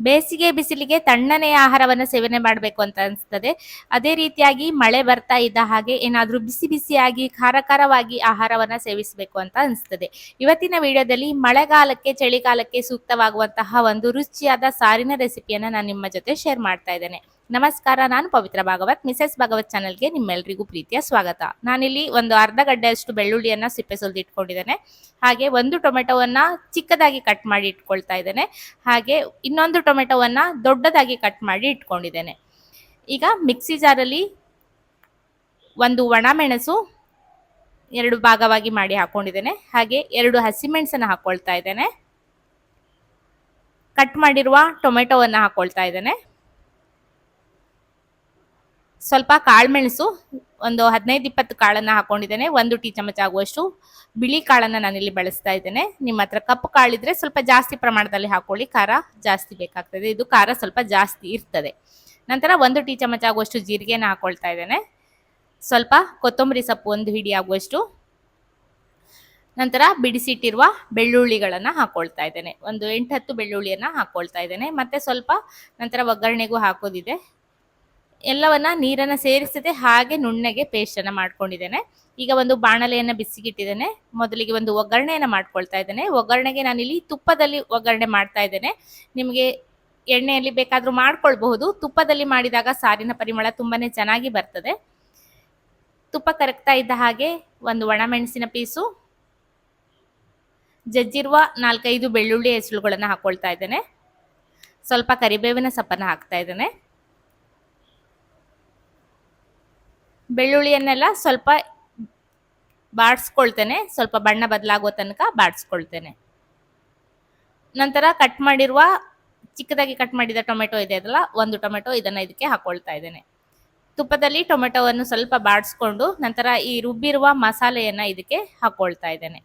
ಬೇಸಿಗೆ ಬಿಸಿಲಿಗೆ ತಣ್ಣನೆಯ ಆಹಾರವನ್ನು ಸೇವನೆ ಮಾಡಬೇಕು ಅಂತ ಅನಿಸ್ತದೆ. ಅದೇ ರೀತಿಯಾಗಿ ಮಳೆ ಬರ್ತಾ ಇದ್ದ ಹಾಗೆ ಏನಾದರೂ ಬಿಸಿ ಬಿಸಿಯಾಗಿ ಖಾರ ಖಾರವಾಗಿ ಆಹಾರವನ್ನ ಸೇವಿಸಬೇಕು ಅಂತ ಅನಿಸ್ತದೆ. ಇವತ್ತಿನ ವಿಡಿಯೋದಲ್ಲಿ ಮಳೆಗಾಲಕ್ಕೆ, ಚಳಿಗಾಲಕ್ಕೆ ಸೂಕ್ತವಾಗುವಂತಹ ಒಂದು ರುಚಿಯಾದ ಸಾರಿನ ರೆಸಿಪಿಯನ್ನು ನಾನು ನಿಮ್ಮ ಜೊತೆ ಶೇರ್ ಮಾಡ್ತಾ ಇದ್ದೇನೆ. ನಮಸ್ಕಾರ, ನಾನು ಪವಿತ್ರ ಭಾಗವತ್, ಮಿಸಸ್ ಭಾಗವತ್ ಚಾನಲ್ಗೆ ನಿಮ್ಮೆಲ್ಲರಿಗೂ ಪ್ರೀತಿಯ ಸ್ವಾಗತ. ನಾನಿಲ್ಲಿ ಒಂದು ಅರ್ಧ ಗಡ್ಡೆಯಷ್ಟು ಬೆಳ್ಳುಳ್ಳಿಯನ್ನು ಸಿಪ್ಪೆ ಸುಲಿದು ಇಟ್ಕೊಂಡಿದ್ದೇನೆ. ಹಾಗೆ ಒಂದು ಟೊಮೆಟೊವನ್ನು ಚಿಕ್ಕದಾಗಿ ಕಟ್ ಮಾಡಿ ಇಟ್ಕೊಳ್ತಾ ಇದ್ದೇನೆ. ಹಾಗೆ ಇನ್ನೊಂದು ಟೊಮೆಟೊವನ್ನು ದೊಡ್ಡದಾಗಿ ಕಟ್ ಮಾಡಿ ಇಟ್ಕೊಂಡಿದ್ದೇನೆ. ಈಗ ಮಿಕ್ಸಿ ಜಾರಲ್ಲಿ ಒಂದು ಒಣಮೆಣಸು ಎರಡು ಭಾಗವಾಗಿ ಮಾಡಿ ಹಾಕೊಂಡಿದ್ದೇನೆ. ಹಾಗೆ ಎರಡು ಹಸಿಮೆಣಸನ್ನು ಹಾಕೊಳ್ತಾ ಇದ್ದೇನೆ. ಕಟ್ ಮಾಡಿರುವ ಟೊಮೆಟೊವನ್ನು ಹಾಕ್ಕೊಳ್ತಾ ಇದ್ದೇನೆ. ಸ್ವಲ್ಪ ಕಾಳುಮೆಣಸು ಒಂದು ಹದಿನೈದು ಇಪ್ಪತ್ತು ಕಾಳನ್ನು ಹಾಕೊಂಡಿದ್ದೇನೆ, ಒಂದು ಟೀ ಚಮಚ ಆಗುವಷ್ಟು ಬಿಳಿ ಕಾಳನ್ನು ನಾನಿಲ್ಲಿ ಬಳಸ್ತಾ ಇದ್ದೇನೆ. ನಿಮ್ಮ ಹತ್ರ ಕಪ್ಪು ಕಾಳಿದ್ರೆ ಸ್ವಲ್ಪ ಜಾಸ್ತಿ ಪ್ರಮಾಣದಲ್ಲಿ ಹಾಕೊಳ್ಳಿ, ಖಾರ ಜಾಸ್ತಿ ಬೇಕಾಗ್ತದೆ. ಇದು ಖಾರ ಸ್ವಲ್ಪ ಜಾಸ್ತಿ ಇರ್ತದೆ. ನಂತರ ಒಂದು ಟೀ ಚಮಚ ಆಗುವಷ್ಟು ಜೀರಿಗೆನ ಹಾಕೊಳ್ತಾ ಇದ್ದೇನೆ. ಸ್ವಲ್ಪ ಕೊತ್ತಂಬರಿ ಸೊಪ್ಪು ಒಂದು ಹಿಡಿ ಆಗುವಷ್ಟು. ನಂತರ ಬಿಡಿಸಿಟ್ಟಿರುವ ಬೆಳ್ಳುಳ್ಳಿಗಳನ್ನು ಹಾಕೊಳ್ತಾ ಇದ್ದೇನೆ. ಒಂದು ಎಂಟು ಹತ್ತು ಬೆಳ್ಳುಳ್ಳಿಯನ್ನು ಹಾಕೊಳ್ತಾ ಇದ್ದೇನೆ. ಮತ್ತು ಸ್ವಲ್ಪ ನಂತರ ಒಗ್ಗರಣೆಗೂ ಹಾಕೋದಿದೆ. ಎಲ್ಲವನ್ನ ನೀರನ್ನ ಸೇರಿಸದೆ ಹಾಗೆ ನುಣ್ಣಗೆ ಪೇಸ್ಟ್ ಅನ್ನ ಮಾಡ್ಕೊಂಡಿದ್ದೇನೆ. ಈಗ ಒಂದು ಬಾಣಲೆಯನ್ನ ಬಿಸಿಗಿಟ್ಟಿದ್ದೇನೆ. ಮೊದಲಿಗೆ ಒಂದು ಒಗ್ಗರಣೆಯನ್ನ ಮಾಡ್ಕೊಳ್ತಾ ಇದ್ದೇನೆ. ಒಗ್ಗರಣೆಗೆ ನಾನಿಲ್ಲಿ ತುಪ್ಪದಲ್ಲಿ ಒಗ್ಗರಣೆ ಮಾಡ್ತಾ ಇದ್ದೇನೆ. ನಿಮಗೆ ಎಣ್ಣೆಯಲ್ಲಿ ಬೇಕಾದರೂ ಮಾಡ್ಕೊಳ್ಬಹುದು. ತುಪ್ಪದಲ್ಲಿ ಮಾಡಿದಾಗ ಸಾರಿನ ಪರಿಮಳ ತುಂಬಾನೇ ಚೆನ್ನಾಗಿ ಬರ್ತದೆ. ತುಪ್ಪ ಕರಗ್ತಾ ಇದ್ದ ಹಾಗೆ ಒಂದು ಒಣಮೆಣಸಿನ ಪೀಸು, ಜಜ್ಜಿರುವ ನಾಲ್ಕೈದು ಬೆಳ್ಳುಳ್ಳಿ ಹೆಸರುಗಳನ್ನು ಹಾಕೊಳ್ತಾ ಇದ್ದೇನೆ. ಸ್ವಲ್ಪ ಕರಿಬೇವಿನ ಸೊಪ್ಪನ್ನು ಹಾಕ್ತಾ ಇದ್ದೇನೆ. ಬೆಳ್ಳುಳ್ಳಿಯನ್ನೆಲ್ಲ ಸ್ವಲ್ಪ ಬಾಡಿಸ್ಕೊಳ್ತೇನೆ. ಸ್ವಲ್ಪ ಬಣ್ಣ ಬದಲಾಗೋ ತನಕ ಬಾಡಿಸ್ಕೊಳ್ತೇನೆ. ನಂತರ ಕಟ್ ಮಾಡಿರುವ, ಚಿಕ್ಕದಾಗಿ ಕಟ್ ಮಾಡಿದ ಟೊಮೆಟೊ ಇದೆ ಅದಲ್ಲ ಒಂದು ಟೊಮೆಟೊ ಇದನ್ನು ಇದಕ್ಕೆ ಹಾಕೊಳ್ತಾ ಇದ್ದೇನೆ. ತುಪ್ಪದಲ್ಲಿ ಟೊಮೆಟೊವನ್ನು ಸ್ವಲ್ಪ ಬಾಡಿಸ್ಕೊಂಡು ನಂತರ ಈ ರುಬ್ಬಿರುವ ಮಸಾಲೆಯನ್ನು ಇದಕ್ಕೆ ಹಾಕೊಳ್ತಾ ಇದ್ದೇನೆ.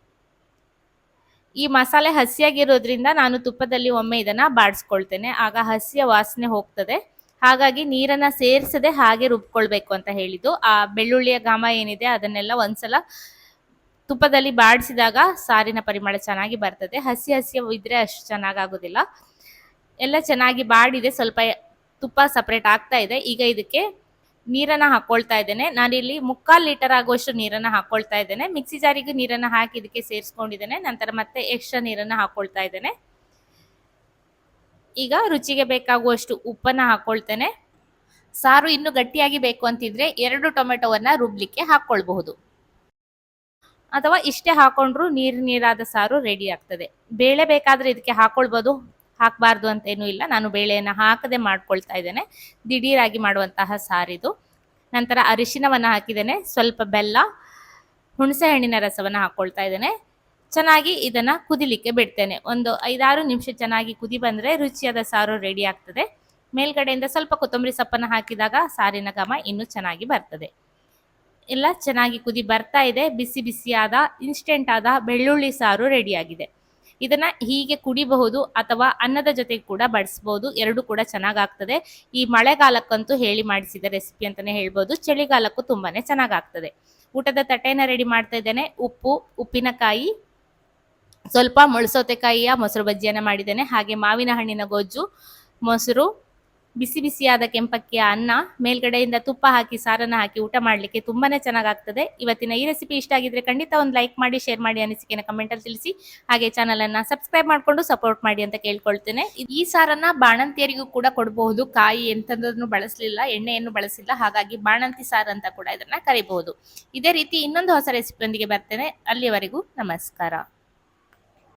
ಈ ಮಸಾಲೆ ಹಸಿಯಾಗಿರೋದ್ರಿಂದ ನಾನು ತುಪ್ಪದಲ್ಲಿ ಒಮ್ಮೆ ಇದನ್ನು ಬಾಡಿಸ್ಕೊಳ್ತೇನೆ. ಆಗ ಹಸಿಯ ವಾಸನೆ ಹೋಗ್ತದೆ. ಹಾಗಾಗಿ ನೀರನ್ನ ಸೇರಿಸದೆ ಹಾಗೆ ರುಬ್ಕೊಳ್ಬೇಕು ಅಂತ ಹೇಳಿದ್ದು. ಆ ಬೆಳ್ಳುಳ್ಳಿಯ ಘಾಮ ಏನಿದೆ ಅದನ್ನೆಲ್ಲ ಒಂದ್ಸಲ ತುಪ್ಪದಲ್ಲಿ ಬಾಡಿಸಿದಾಗ ಸಾರಿನ ಪರಿಮಳ ಚೆನ್ನಾಗಿ ಬರ್ತದೆ. ಹಸಿ ಹಸಿ ಇದ್ರೆ ಅಷ್ಟು ಚೆನ್ನಾಗಾಗೋದಿಲ್ಲ. ಎಲ್ಲ ಚೆನ್ನಾಗಿ ಬಾಡಿದೆ. ಸ್ವಲ್ಪ ತುಪ್ಪ ಸಪ್ರೇಟ್ ಆಗ್ತಾ ಇದೆ. ಈಗ ಇದಕ್ಕೆ ನೀರನ್ನ ಹಾಕೊಳ್ತಾ ಇದ್ದೇನೆ. ನಾನಿಲ್ಲಿ ಮುಕ್ಕಾಲು ಲೀಟರ್ ಆಗುವಷ್ಟು ನೀರನ್ನ ಹಾಕೊಳ್ತಾ ಇದ್ದೇನೆ. ಮಿಕ್ಸಿ ಜಾರಿಗೂ ನೀರನ್ನ ಹಾಕಿ ಇದಕ್ಕೆ ಸೇರಿಸ್ಕೊಂಡಿದ್ದೇನೆ. ನಂತರ ಮತ್ತೆ ಎಕ್ಸ್ಟ್ರಾ ನೀರನ್ನ ಹಾಕೊಳ್ತಾ ಇದ್ದೇನೆ. ಈಗ ರುಚಿಗೆ ಬೇಕಾಗುವಷ್ಟು ಉಪ್ಪನ್ನ ಹಾಕೊಳ್ತೇನೆ. ಸಾರು ಇನ್ನು ಗಟ್ಟಿಯಾಗಿ ಬೇಕು ಅಂತಿದ್ರೆ ಎರಡು ಟೊಮೆಟೊವನ್ನ ರುಬ್ಲಿಕ್ಕೆ ಹಾಕೊಳ್ಬಹುದು. ಅಥವಾ ಇಷ್ಟೇ ಹಾಕೊಂಡ್ರು ನೀರ್ ನೀರಾದ ಸಾರು ರೆಡಿ ಆಗ್ತದೆ. ಬೇಳೆ ಬೇಕಾದ್ರೆ ಇದಕ್ಕೆ ಹಾಕೊಳ್ಬಹುದು ಹಾಕಬಾರ್ದು ಅಂತ ಏನೂ ಇಲ್ಲ. ನಾನು ಬೇಳೆಯನ್ನು ಹಾಕದೆ ಮಾಡ್ಕೊಳ್ತಾ ಇದ್ದೇನೆ. ದಿಢೀರಾಗಿ ಮಾಡುವಂತಹ ಸಾರಿದು. ನಂತರ ಅರಿಶಿನವನ್ನು ಹಾಕಿದ್ದೇನೆ. ಸ್ವಲ್ಪ ಬೆಲ್ಲ ಹುಣಸೆ ಹಣ್ಣಿನ ರಸವನ್ನು ಹಾಕೊಳ್ತಾ ಇದ್ದೇನೆ. ಚೆನ್ನಾಗಿ ಇದನ್ನ ಕುದಿಲಿಕ್ಕೆ ಬಿಡ್ತೇನೆ. ಒಂದು ಐದಾರು ನಿಮಿಷ ಚೆನ್ನಾಗಿ ಕುದಿ ಬಂದ್ರೆ ರುಚಿಯಾದ ಸಾರು ರೆಡಿ ಆಗ್ತದೆ. ಮೇಲ್ಗಡೆಯಿಂದ ಸ್ವಲ್ಪ ಕೊತ್ತಂಬರಿ ಸೊಪ್ಪನ್ನು ಹಾಕಿದಾಗ ಸಾರಿನ ಘಮ ಇನ್ನೂ ಚೆನ್ನಾಗಿ ಬರ್ತದೆ. ಎಲ್ಲ ಚೆನ್ನಾಗಿ ಕುದಿ ಬರ್ತಾ ಇದೆ. ಬಿಸಿ ಬಿಸಿಯಾದ ಇನ್ಸ್ಟೆಂಟ್ ಆದ ಬೆಳ್ಳುಳ್ಳಿ ಸಾರು ರೆಡಿಯಾಗಿದೆ ಇದನ್ನ ಹೀಗೆ ಕುಡಿಬಹುದು ಅಥವಾ ಅನ್ನದ ಜೊತೆಗೆ ಕೂಡ ಬಡಿಸ್ಬೋದು ಎರಡು ಕೂಡ ಚೆನ್ನಾಗಾಗ್ತದೆ ಈ ಮಳೆಗಾಲಕ್ಕಂತೂ ಹೇಳಿ ಮಾಡಿಸಿದ ರೆಸಿಪಿ ಅಂತಾನೆ ಹೇಳ್ಬೋದು. ಚಳಿಗಾಲಕ್ಕೂ ತುಂಬಾನೇ ಚೆನ್ನಾಗಾಗ್ತದೆ ಊಟದ ತಟ್ಟೆನ ರೆಡಿ ಮಾಡ್ತಾ ಇದ್ದೇನೆ. ಉಪ್ಪು, ಉಪ್ಪಿನಕಾಯಿ ಸ್ವಲ್ಪ ಮೊಳಸೌತೆಕಾಯಿಯ ಮೊಸರು ಬಜ್ಜಿಯನ್ನು ಮಾಡಿದ್ದೇನೆ. ಹಾಗೆ ಮಾವಿನ ಹಣ್ಣಿನ ಗೊಜ್ಜು, ಮೊಸರು, ಬಿಸಿ ಬಿಸಿಯಾದ ಕೆಂಪಕ್ಕಿಯ ಅನ್ನ, ಮೇಲ್ಗಡೆಯಿಂದ ತುಪ್ಪ ಹಾಕಿ, ಸಾರನ್ನ ಹಾಕಿ ಊಟ ಮಾಡಲಿಕ್ಕೆ ತುಂಬಾನೇ ಚೆನ್ನಾಗಾಗ್ತದೆ. ಇವತ್ತಿನ ಈ ರೆಸಿಪಿ ಇಷ್ಟ ಆಗಿದ್ರೆ ಖಂಡಿತ ಒಂದು ಲೈಕ್ ಮಾಡಿ ಶೇರ್ ಮಾಡಿ ಅನಿಸಿಕೆನ ಕಮೆಂಟಲ್ಲಿ ತಿಳಿಸಿ. ಹಾಗೆ ಚಾನಲನ್ನು ಸಬ್ಸ್ಕ್ರೈಬ್ ಮಾಡಿಕೊಂಡು ಸಪೋರ್ಟ್ ಮಾಡಿ ಅಂತ ಕೇಳ್ಕೊಳ್ತೇನೆ. ಈ ಸಾರನ್ನ ಬಾಣಂತಿಯರಿಗೂ ಕೂಡ ಕೊಡಬಹುದು. ಕಾಯಿ ಎಂತದನ್ನು ಬಳಸಲಿಲ್ಲ, ಎಣ್ಣೆಯನ್ನು ಬಳಸಿಲ್ಲ. ಹಾಗಾಗಿ ಬಾಣಂತಿ ಸಾರು ಅಂತ ಕೂಡ ಇದನ್ನ ಕರಿಬಹುದು. ಇದೇ ರೀತಿ ಇನ್ನೊಂದು ಹೊಸ ರೆಸಿಪಿಯೊಂದಿಗೆ ಬರ್ತೇನೆ. ಅಲ್ಲಿಯವರೆಗೂ ನಮಸ್ಕಾರ.